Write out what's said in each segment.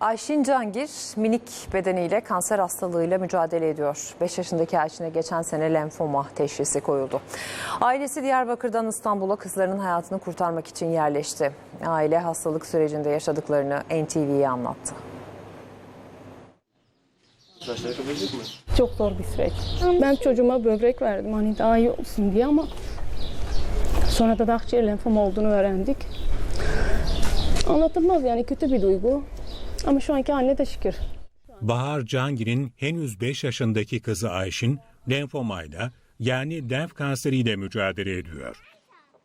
Ayşin Cangir minik bedeniyle kanser hastalığıyla mücadele ediyor. 5 yaşındaki Ayşin'e geçen sene lenfoma teşhisi koyuldu. Ailesi Diyarbakır'dan İstanbul'a kızlarının hayatını kurtarmak için yerleşti. Aile hastalık sürecinde yaşadıklarını NTV'ye anlattı. Çok zor bir süreç. Ben çocuğuma böbrek verdim hani daha iyi olsun diye ama sonra da akciğer lenfom olduğunu öğrendik. Anlatılmaz yani kötü bir duygu. Ama şu anki haline de şükür. Bahar Cangir'in henüz 5 yaşındaki kızı Ayşin lenfomayla yani lenf kanseriyle mücadele ediyor.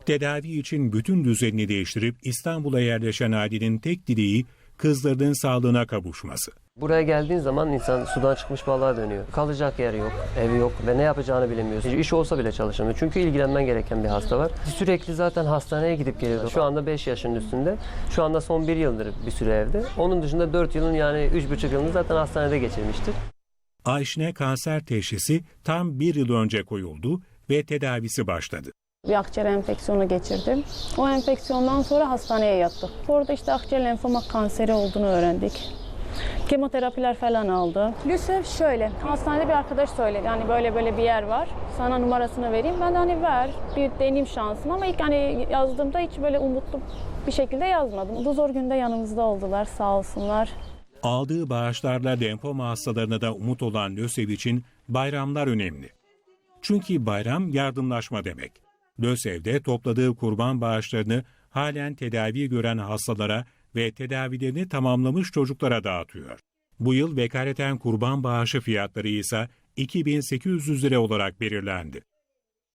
Tedavi için bütün düzenini değiştirip İstanbul'a yerleşen ailenin tek dileği kızlarının sağlığına kavuşması. Buraya geldiğin zaman insan sudan çıkmış balığa dönüyor. Kalacak yer yok, evi yok ve ne yapacağını bilemiyorsun. İş olsa bile çalışamıyor. Çünkü ilgilenmen gereken bir hasta var. Sürekli zaten hastaneye gidip geliyordu. Şu anda 5 yaşın üstünde. Şu anda son 1 yıldır bir süre evde. Onun dışında 4 yılın yani 3,5 yılını zaten hastanede geçirmiştir. Ayşin'e kanser teşhisi tam bir yıl önce koyuldu ve tedavisi başladı. Bir akciğer enfeksiyonu geçirdim. O enfeksiyondan sonra hastaneye yattık. Orada işte akciğer lenfoma kanseri olduğunu öğrendik. Kemoterapiler falan aldı. Lüsev şöyle, hastanede bir arkadaş söyledi. Hani böyle böyle bir yer var. Sana numarasını vereyim. Ben de hani ver, bir deneyim şansım ama ilk hani yazdığımda hiç böyle umutlu bir şekilde yazmadım. Bu zor günde yanımızda oldular sağ olsunlar. Aldığı bağışlarla lenfoma hastalarına da umut olan LÖSEV için bayramlar önemli. Çünkü bayram yardımlaşma demek. LÖSEV'de topladığı kurban bağışlarını halen tedavi gören hastalara ve tedavilerini tamamlamış çocuklara dağıtıyor. Bu yıl vekaleten kurban bağışı fiyatları ise 2800 lira olarak belirlendi.